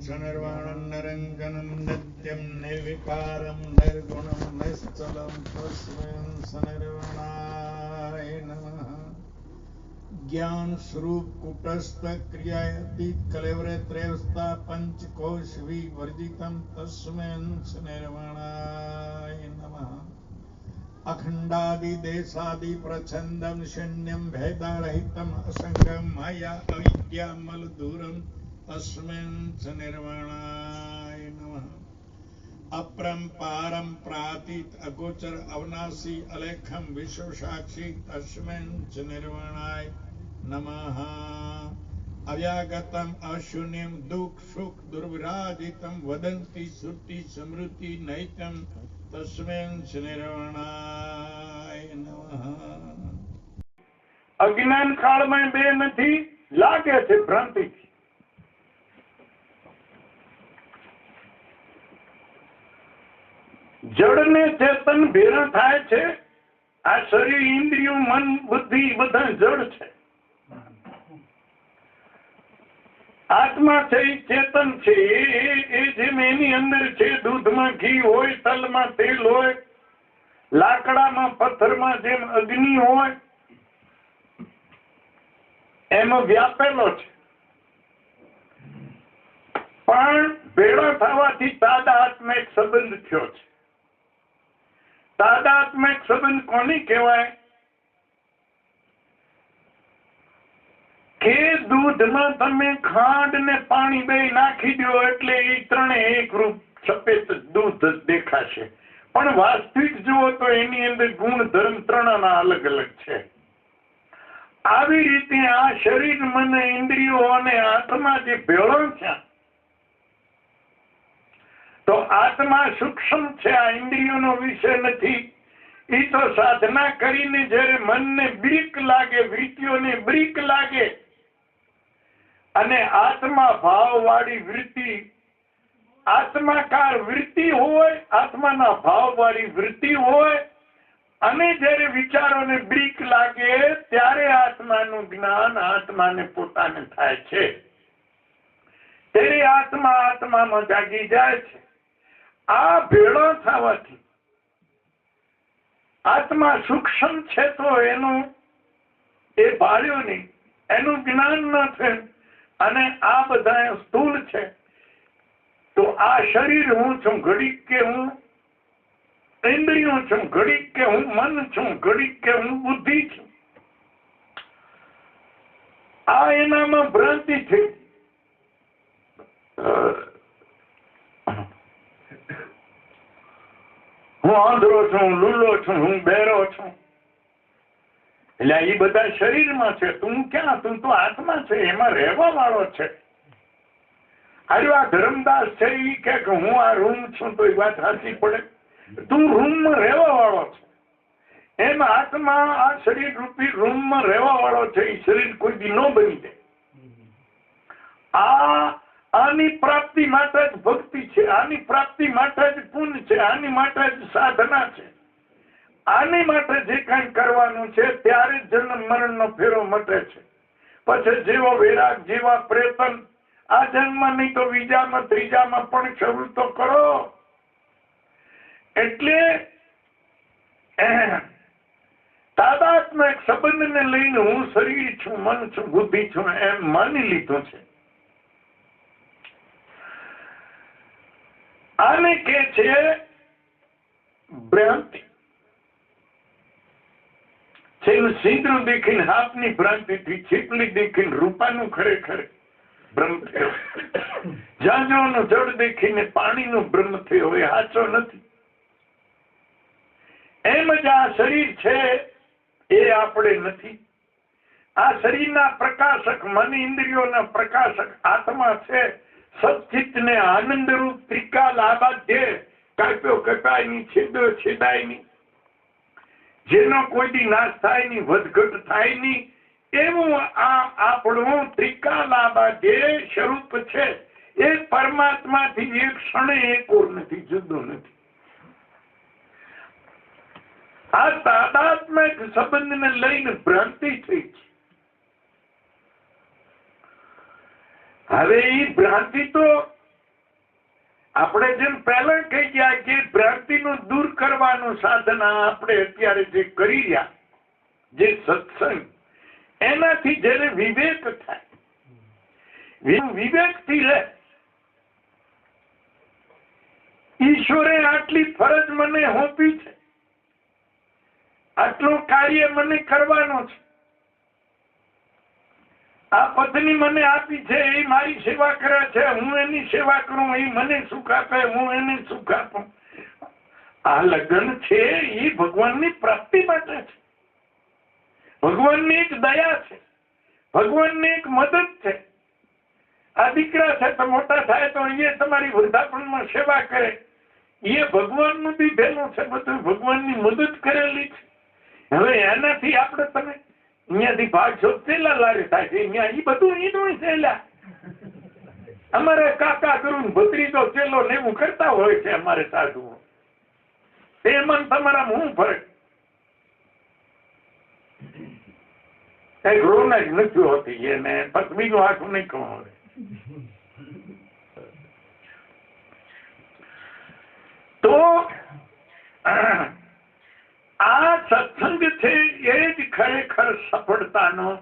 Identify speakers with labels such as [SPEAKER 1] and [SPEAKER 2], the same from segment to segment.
[SPEAKER 1] च निर्वाणं निरङ्जनं नित्यं निर्विकारं निर्गुणं निश्चलं तस्मै सनिर्वाणाय नमः ज्ञान स्वरूप कुटस्थ क्रियातीत कलेवरे त्रयस्था पंचकोश विवर्जितम तस्मै निर्वाणाय नमः अखंडादिदेशादि प्रच्छन्दं शून्यं भेदरहितम् असङ्गं माया अविद्यामलदूरं तस्मिन् च निर्वाणाय नमः अपरम्पारं प्रातीत अगोचर अवनाशी अलेखम विश्वसाक्षी तस्मिन् च निर्वाणाय नमः अव्यागतम् अशून्यं दुःख सुख दुर्विराजितं वदन्ति श्रुति स्मृति नैतं तस्मिन् च निर्वाणाय नमः
[SPEAKER 2] અજ્ઞાન કાળમાં બે નથી લાગે છે ભ્રાંતિ જડ ને ચેતન ભેરા થાય છે. આ શરીર, ઇન્દ્રિયો, મન, બુદ્ધિ બધા જડ છે. આત્મા છે ચેતન છે. એ જેમ એની અંદર છે, દૂધમાં ઘી હોય, તલમાં તેલ હોય, લાકડામાં, પથ્થરમાં જેમ અગ્નિ હોય, એમાં વ્યાપેલો છે. પણ ભેળા થવાથી તાદા આત્મા એક સંબંધ થયો છે. તાદાત્મિક સંબંધ કોને કહેવાય? કે દૂધમાં તમે ખાંડ ને પાણી બે નાખી દો એટલે એ ત્રણે એક રૂપ સફેદ દૂધ દેખાશે. પણ વાસ્તવિક જુઓ તો એની અંદર ગુણ, ધર્મ ત્રણના અલગ અલગ છે. આવી રીતે આ શરીર મને ઇન્દ્રિયો અને આત્મા જે ભેળો છે તો આત્મા સૂક્ષ્મ છે, આ ઇન્દ્રિયોનો વિષય નથી. એ તો સાધના કરીને જ્યારે મનને બ્રીક લાગે, વૃત્તિઓને બ્રીક લાગે, અને આત્મા ભાવ વાળી વૃત્તિ, આત્માકાર વૃત્તિ હોય, આત્માના ભાવ વાળી વૃત્તિ હોય, અને જ્યારે વિચારોને બ્રીક લાગે, ત્યારે આત્માનું જ્ઞાન આત્માને પોતાને થાય છે. ત્યારે આત્મા આત્મામાં જાગી જાય છે. આ ભેળો થવાથી. આત્મા સૂક્ષ્મ છે તો એનું એ ભાળ્યો નહીં. એનું જ્ઞાન ન થયું અને આ બધા સ્થુલ છે. તો આ શરીર હું છું, ઘડીક કે હું ઇન્દ્રિયો છું, ઘડીક કે હું મન છું, ઘડીક કે હું બુદ્ધિ છું. આ એનામાં ભ્રાંતિ થઈ. હું આંધળો છું લૂલો છું, હું બેરો છું. એટલે એ બધા શરીરમાં છે. તું ક્યાં? તું તો આત્મા છે. એમાં રહેવા વાળો છે. આર્યો આ ધર્મદાસ છે એ કે હું આ રૂમ છું તો એ વાત સાચી પડે. તું રૂમમાં રહેવા વાળો છે. એમ આત્મા આ શરીર રૂપી રૂમમાં રહેવા વાળો છે. એ શરીર કોઈ દી ન બની જાય. આ આની પ્રાપ્તિ માટે જ ભક્તિ છે, આની પ્રાપ્તિ માટે જ પુણ્ય છે, આની માટે જ સાધના છે. આની માટે જે કાંઈ કરવાનું છે, ત્યારે જન્મ મરણનો ફેરો મટે છે. પછી જેવો વૈરાગ, જેવા પ્રયત્ન, આ જન્મ નહીં તો બીજામાં, ત્રીજામાં પણ શરૂ તો કરો. એટલે તાદાત્મક સંબંધને લઈને હું શરીર છું, મન છું, બુદ્ધિ છું, એમ માની લીધું છે. આને કે છે ભ્રાંતિ. છેલ્લું સિંદરું દેખીને હાથની ભ્રાંતિથી છીપલી દેખીને રૂપાનું ખરેખર ભ્રમ થયો. જાંજોનો જળ દેખીને પાણીનું ભ્રમ થયો. એ સાચો નથી. એમ જ આ શરીર છે, એ આપણે નથી. આ શરીરના પ્રકાશક મન ઇન્દ્રિયોના પ્રકાશક આત્મા છે સચિતને આનંદરૂપ ત્રિકાલ આબાધ્ય કાપ્યો કપાયની છેદો છેદાયની જેનો કોઈ નાશ થાયની વધઘટ થાયની એવું આ આપણું ત્રિકાલ આબાધ્ય સ્વરૂપ છે. એ પરમાત્માથી એક ક્ષણે એકોર નથી, જુદો નથી. આ તાદાત્મિક સંબંધને લઈને ભ્રાંતિ થઈ છે. હવે એ ભ્રાંતિ તો આપણે જેમ પહેલા કહી ગયા કે ભ્રાંતિનું દૂર કરવાનું સાધન આપણે અત્યારે જે કરી રહ્યા, જે સત્સંગ, એનાથી જેને વિવેક થાય વિવેકથી રહે ઈશ્વરે આટલી ફરજ મને હોપી છે, આટલું કાર્ય મને કરવાનું છે. આ પત્ની મને આપી છે, એ મારી સેવા કરે છે, હું એની સેવા કરું, એ મને સુખ આપે, હું એને સુખ આપું. આ લગ્ન છે, એ ભગવાનની પ્રાપ્તિ માટે છે. ભગવાનની એક દયા છે, ભગવાનની એક મદદ છે. આ દીકરા છે, તો મોટા થાય તો એ તમારી વૃદ્ધાપણમાં સેવા કરે. એ ભગવાનનું દીધેલું છે, બધું ભગવાનની મદદ કરેલી છે. હવે એનાથી આપણે તમે અહીંયાથી ભાગશો પેલા લારે થાય છે અહીંયા એ બધું ઈનું છે અમારે કાકા કરું ભત્રીજો ચેલો ને એવું કરતા હોય છે અમારે સાધુઓ. તે મન તમારા હું ફરક? કઈ રોનક નથી હોતી એને. બસ બીજું આખું નહીં કહું હવે તો આ સત્સંગ છે એ જ ખરેખર સફળતાનો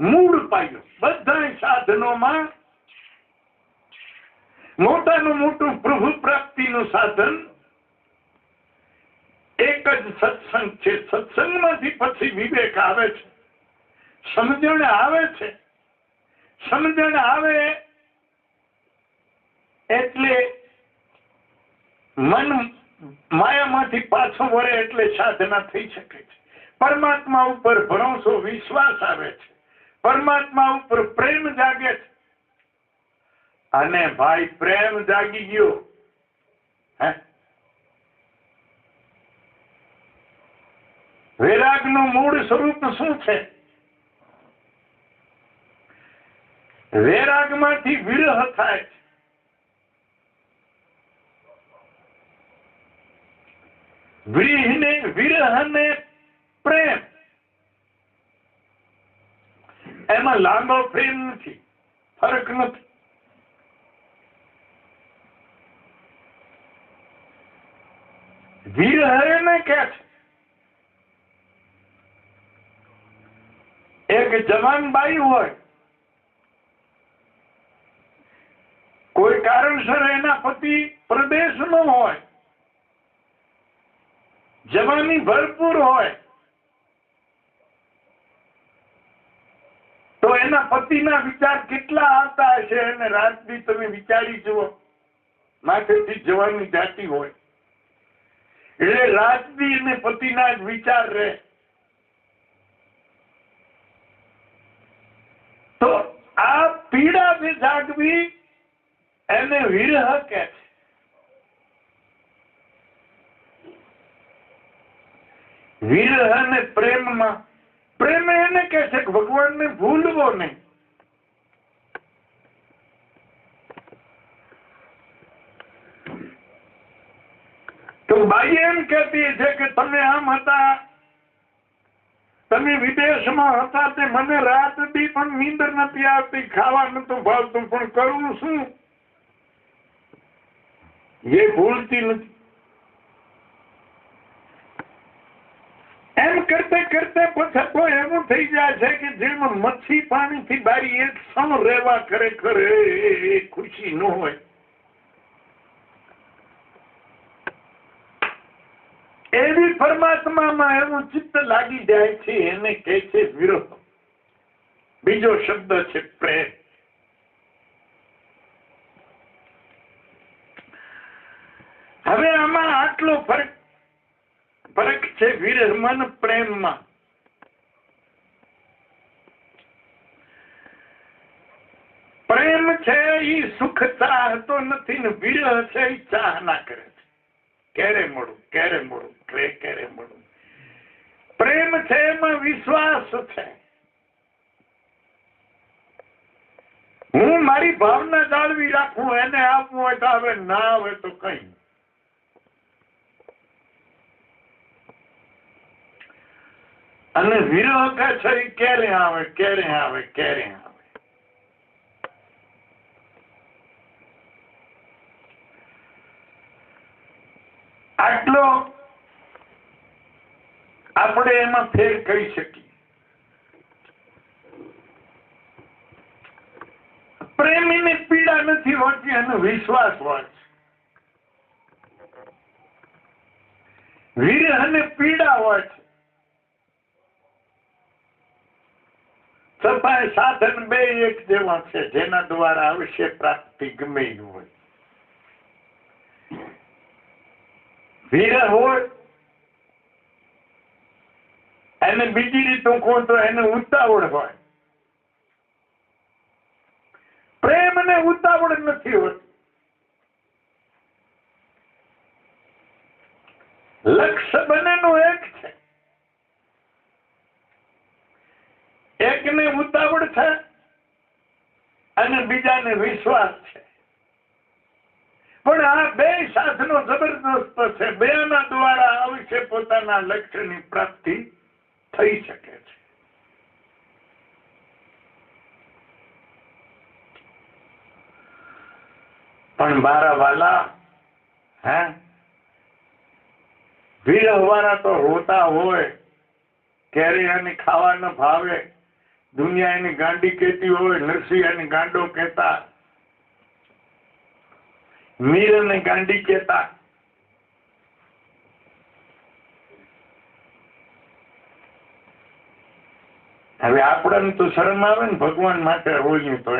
[SPEAKER 2] મૂળ પાયો. બધા સાધનોમાં મોટાનું મોટું પ્રભુ પ્રાપ્તિનું સાધન એક જ સત્સંગ છે. સત્સંગમાંથી પછી વિવેક આવે છે. સમજણ આવે છે. સમજણ આવે એટલે મન માયામાંથી પાછો વળે એટલે સાધના થઈ શકે છે. પરમાત્મા ઉપર ભરોસો, વિશ્વાસ આવે છે. પરમાત્મા ઉપર પ્રેમ જાગે છે. અને ભાઈ, પ્રેમ જાગી ગયો. હે? વૈરાગનું મૂળ સ્વરૂપ શું છે? વૈરાગમાંથી વિરહ થાય છે. વિરહને વિરહને પ્રેમ. એમાં લાંબો પ્રેમ નથી, ફરક નથી. વિરહ ને કે છે, એક જવાન બાઈ હોય, કોઈ કારણસર એના પતિ પ્રદેશ નો હોય, જવાની ભરપૂર હોય તો એના પતિના વિચાર કેટલા આવતા હશે અને રાતથી તમે વિચારી જુઓ. માથેથી જવાની જાતિ હોય. એટલે રાતથી અને પતિના જ વિચાર રહે. તો આ પીડા જે જાગવી એને વિરહ કે છે? વિરહ ને પ્રેમમાં પ્રેમ એને કે છે કે ભગવાનને ભૂલવો નહીં. તો બાઈ એમ કહેતી છે કે તમે આમ હતા, તમે વિદેશમાં હતા તે મને રાત બી પણ નીંદર નથી આવતી, ખાવા નતું ભાવતું, પણ કરવું શું? એ ભૂલતી નથી. એમ કરતે કરતે પછી તો એવું થઈ જાય છે કે જેમાં મચ્છી પાણીથી બારી એક સમ રહેવા ખરેખર એ ખુશી ન હોય. એવી પરમાત્મામાં એવું ચિત્ત લાગી જાય છે, એને કહે છે વિરોધ. બીજો શબ્દ છે પ્રેમ. હવે આમાં આટલો ફરક ફરક છે વિરહમાં પ્રેમમાં. પ્રેમ છે એ સુખ ચાહતો નથી ને વિરહ છે એ ચાહના કરે છે. ક્યારે મળું ક્યારે મળું ક્યારે ક્યારે મળું. પ્રેમ છે એમાં વિશ્વાસ છે. હું મારી ભાવના જાળવી રાખું, એને આપવું હોય તો આવે ના આવે તો કઈ અને વિરહ કે છે ક્યારે આવે ક્યારે આવે ક્યારે આવે? આટલો આપણે એમાં ફેર કરી શકીએ. પ્રેમીને પીડા નથી હોતી અને વિશ્વાસ હોય છે. વિરહને પીડા હોય છે. સફાઈ સાધન બે એક જેવા છે, જેના દ્વારા અવશ્ય પ્રાપ્તિ ગમે હોય. વિરહ હોય, એને બીજી રીતું કહો તો એને ઉતાવળ હોય. પ્રેમ ને ઉતાવળ નથી હોતી. લક્ષ્ય બંનેનું એક છે એકને ઉતાવળ છે અને બીજાને વિશ્વાસ છે. પણ આ બે સાધનો જબરદસ્ત છે. બેના દ્વારા અવશ્ય પોતાના લક્ષ્યની પ્રાપ્તિ થઈ શકે છે. પણ મારા વાલા, હે? વિરહવાળા તો રોતા હોય કેરી અને ખાવા ન ભાવે. દુનિયા એની ગાંડી કહેતી હોય નરસિંહ એને ગાંડો કહેતા. મીર ને ગાંડી કહેતા. હવે આપણને તો શરમ આવે ને ભગવાન માટે રોયું તો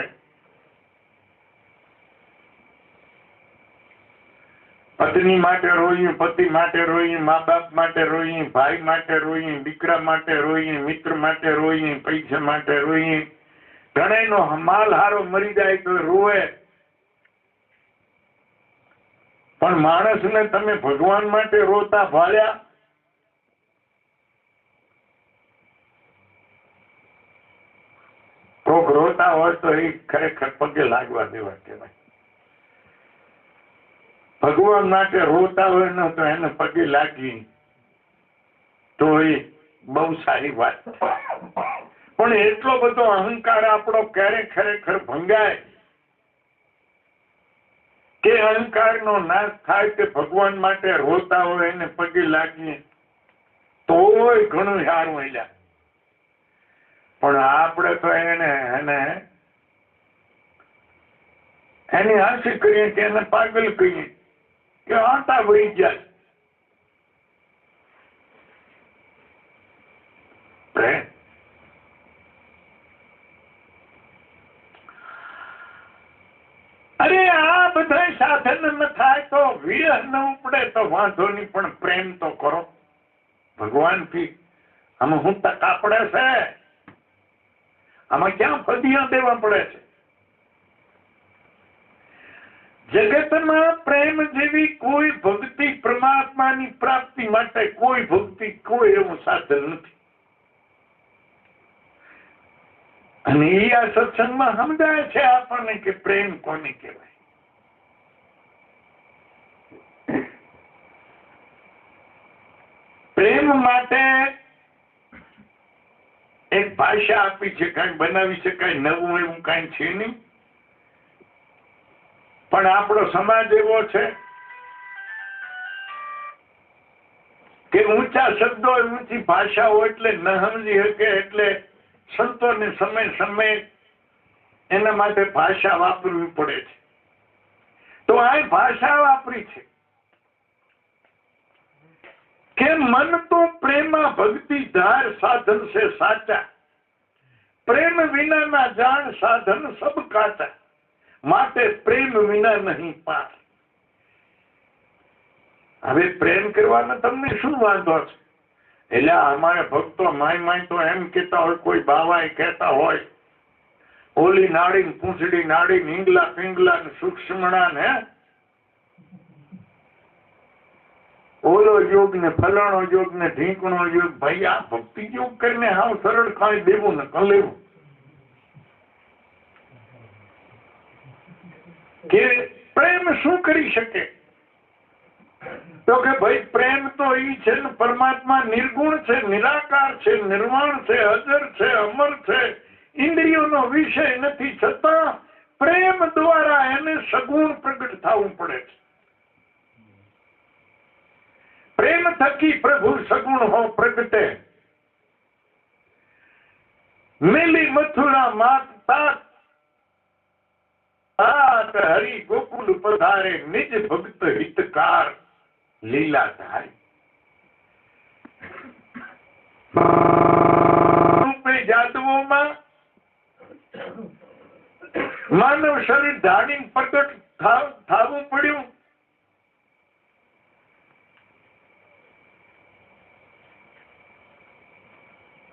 [SPEAKER 2] પત્ની માટે રોયું, પતિ માટે રોયું, મા બાપ માટે રોયું, ભાઈ માટે રોયું, દીકરા માટે રોયું, મિત્ર માટે રોયું, પૈસા માટે રોયું. ઘણાનો માલ હારો મરી જાય તો રોવે. પણ માણસને તમે ભગવાન માટે રોતા ભાળ્યા? કોક રોતા હોય તો એ ખરેખર પગે લાગવા દેવા કહેવાય. ભગવાન માટે રોતા હોય ને તો એને પગે લાગી તો એ બહુ સારી વાત. પણ એટલો બધો અહંકાર આપણો ક્યારે ખરેખર ભંગાય? કે અહંકાર નો નાશ થાય કે ભગવાન માટે રોતા હોય એને પગે લાગીએ તોય ઘણું સારું મળ્યા. પણ આપણે તો એને એને, એની હાસી કરીએ કે એને પાગલ કહીએ કે આટા વળી જાય. અરે આ બધા સાધન ન થાય તો વિરહ ન ઉપડે તો વાંધો નહીં, પણ પ્રેમ તો કરો. ભગવાનથી આમાં હું તક પડે છે. આમાં ક્યાં ફદિયા દેવા પડે છે? જગતમાં પ્રેમ જેવી કોઈ ભક્તિ પરમાત્માની પ્રાપ્તિ માટે કોઈ ભક્તિ કોઈ એવું સાધન નથી. અને એ આ સત્સંગમાં સમજાય છે આપણને કે પ્રેમ કોને કહેવાય? પ્રેમ માટે એક ભાષા આપી છે કઈ બનાવી શકાય, નવું એવું કઈ છે નહીં. પણ આપણો સમાજ એવો છે કે ઊંચા શબ્દો ઊંચી ભાષાઓ એટલે ન સમજી શકે એટલે સંતોને સમય સમય એના માટે ભાષા વાપરવી પડે છે. તો આ ભાષા વાપરી છે કે મન તો પ્રેમા ભક્તિ ધાર સાધન છે સાચા. પ્રેમ વિનાના જાણ સાધન સબ કાચા. માટે પ્રેમ વિના નહીં પાર હવે પ્રેમ કરવાનો તમને શું વાંધો છે? એટલે અમારે ભક્તો માય માય તો એમ કેતા હોય, કોઈ બાવાએ કહેતા હોય, ઓલી નાડી પૂંછડી નાડી ને પીંગલા સૂક્ષ્મણા ને, ઓલો યોગ ને ફલાણો યોગ ને ઢીંકણો યોગ, ભાઈ આ ભક્તિ યોગ કરીને હાવ સરળ ખાઈ દેવું ને કં કે પ્રેમ શું કરી શકે? તો કે ભાઈ, પ્રેમ તો ઈ છે ને, પરમાત્મા નિર્ગુણ છે, નિરાકાર છે નિર્વાણ છે, અજર છે, અમર છે, ઇન્દ્રિયોનો વિષય નથી, છતાં પ્રેમ દ્વારા એને સગુણ પ્રગટ થવું પડે છે. પ્રેમ થકી પ્રભુ સગુણ હો પ્રગટે. મેલી મથુરા માત તાત તાત હરિ ગોકુલ પધારે નિજ ભક્ત હિતકાર લીલા ધારી રૂપે જાદવોમાં માનવ શરીર ધાડીને પ્રગટ થાવ- થાવું પડ્યું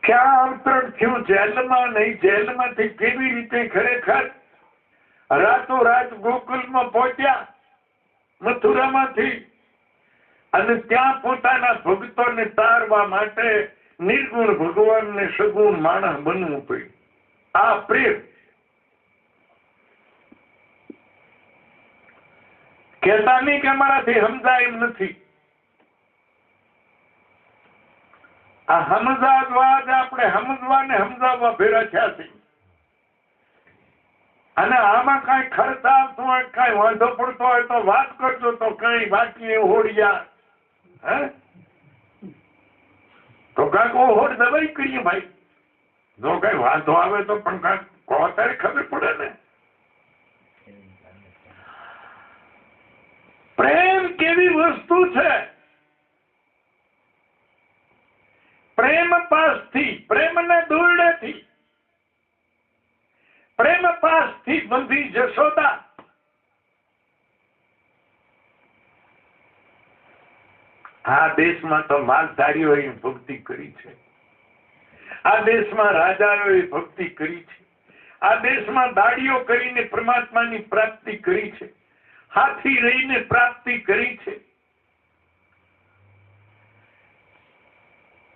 [SPEAKER 2] ક્યાં અવતરણ થયું જેલમાં નહીં જેલમાંથી કેવી રીતે ખરેખર રાતો રાત ગોકુલમાં પહોંચ્યા મથુરામાંથી. અને ત્યાં પોતાના ભક્તોને તારવા માટે નિર્ગુણ ભગવાનને સગુણ માણસ બનવું પડ્યું. આ પ્રેમ. કહેતા નહીં કે મારાથી સમજાય એમ નથી. આ સમજાવવા જ આપણે સમજવા ને સમજાવવા ભેરા થયા છે અને આમાં કઈ ખર્ચા આવતો હોય, કઈ વાંધો પડતો હોય તો વાત કરજો, તો કઈ બાકી હોડિયા. હે? તો કાંઈક હોળ દબાઈ કરીએ ભાઈ. જો કઈ વાંધો આવે તો પણ કાંઈક કહો ખબર પડે ને. પ્રેમ કેવી વસ્તુ છે પ્રેમ પાસથી પ્રેમને દોરડેથી પ્રેમ પાસથી બંધી જશોદા આ દેશમાં તો માલધારીઓએ ભક્તિ કરી છે. આ દેશમાં રાજાઓએ ભક્તિ કરી છે. આ દેશમાં દાડીઓ કરીને પરમાત્માની પ્રાપ્તિ કરી છે. હાથી રહીને પ્રાપ્તિ કરી છે.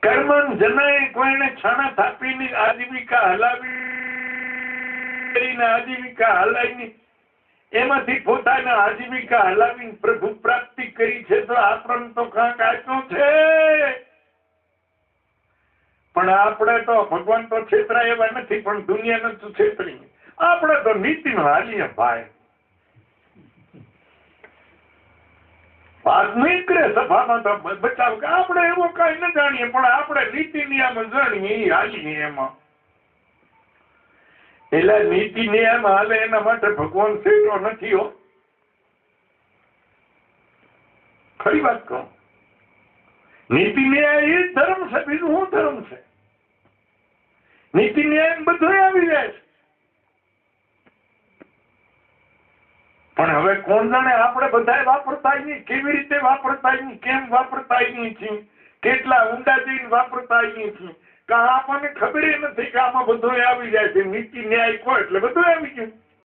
[SPEAKER 2] કર્મન જનાએ કોઈને છાણા થાપીને આજીવિકા હલાવી કરીને આજીવિકા હલાવીને એમાંથી પોતાના આજીવિકા હલાવીને પ્રભુ પ્રાપ્તિ કરી છે તો આપણને તો છે. પણ આપણે તો ભગવાન તો છેતરાય એવા નથી, પણ દુનિયાને તો છેતરી. આપણે તો નીતિનો હાલીએ ભાઈ. નીકળે સભામાં તો બચાવ કે આપણે એવો કઈ ન જાણીએ, પણ આપણે નીતિ નિયમ જાણીએ એ હાલીએ એમાં. એટલે નીતિ નિયમ હાલે, એના માટે ભગવાન સેટો નથી હો. ખરી વાત કહું. નીતિ ન્યાય એ ધર્મ છે, બીજું શું ધર્મ છે? નીતિ ન્યાય બધું આવી જાય છે. પણ હવે કોણ જાણે આપણે બધા વાપરતા નહીં, કેવી રીતે વાપરતા નહીં, કેમ વાપરતા નહીં છીએ? કેટલા ઊંડા જઈને વાપરતા નહીં છીએ? કે આપણને ખબર નથી કે આમાં બધું આવી જાય છે. નીતિ ન્યાય કહો એટલે બધું આવી ગયું.